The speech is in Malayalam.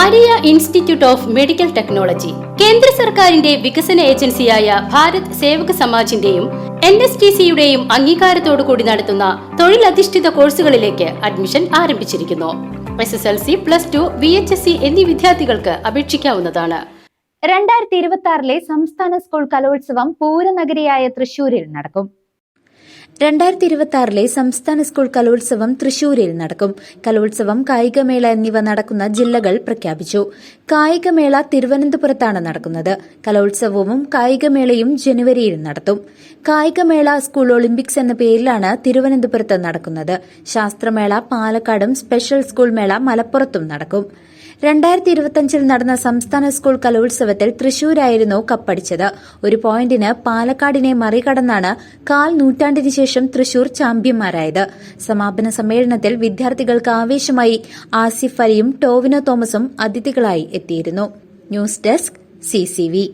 Maria institute of medical technology കേന്ദ്ര സർക്കാരിന്റെ വികസന ഏജൻസിയായ ഭാരത് സേവക സമാജിന്റെയും എൻ എസ് ടി സിയുടെയും അംഗീകാരത്തോടു കൂടി നടത്തുന്ന തൊഴിലധിഷ്ഠിത കോഴ്സുകളിലേക്ക് അഡ്മിഷൻ ആരംഭിച്ചിരിക്കുന്നു. S S L C plus two V H S C എന്നീ വിദ്യാർത്ഥികൾക്ക് അപേക്ഷിക്കാവുന്നതാണ്. രണ്ടായിരത്തി ഇരുപത്തി ആറിലെ സംസ്ഥാന സ്കൂൾ കലോത്സവം പൂരനഗരിയായ തൃശൂരിൽ നടക്കും. രണ്ടായിരത്തി ഇരുപത്തി ആറിലെ സംസ്ഥാന സ്കൂൾ കലോത്സവം തൃശൂരിൽ നടക്കും. കലോത്സവം കായികമേള എന്നിവ നടക്കുന്ന ജില്ലകൾ പ്രഖ്യാപിച്ചു. കായികമേള തിരുവനന്തപുരത്താണ് നടക്കുന്നത്. കലോത്സവവും കായികമേളയും ജനുവരിയിൽ നടത്തും. കായികമേള സ്കൂൾ ഒളിമ്പിക്സ് എന്ന പേരിലാണ് തിരുവനന്തപുരത്ത് നടക്കുന്നത്. ശാസ്ത്രമേള പാലക്കാടും സ്പെഷ്യൽ സ്കൂൾ മേള മലപ്പുറത്തും നടക്കും. രണ്ടായിരത്തി ഇരുപത്തിയഞ്ചിൽ നടന്ന സംസ്ഥാന സ്കൂൾ കലോത്സവത്തിൽ തൃശൂരായിരുന്നു കപ്പടിച്ചത്. ഒരു പോയിന്റിന് പാലക്കാടിനെ മറികടന്നാണ് കാൽ നൂറ്റാണ്ടിന് ശേഷം തൃശൂർ ചാമ്പ്യന്മാരായത്. സമാപന സമ്മേളനത്തിൽ വിദ്യാർത്ഥികൾക്ക് ആവേശമായി ആസിഫ് അലിയും ടോവിനോ തോമസും അതിഥികളായി എത്തിയിരുന്നു. News desk CCV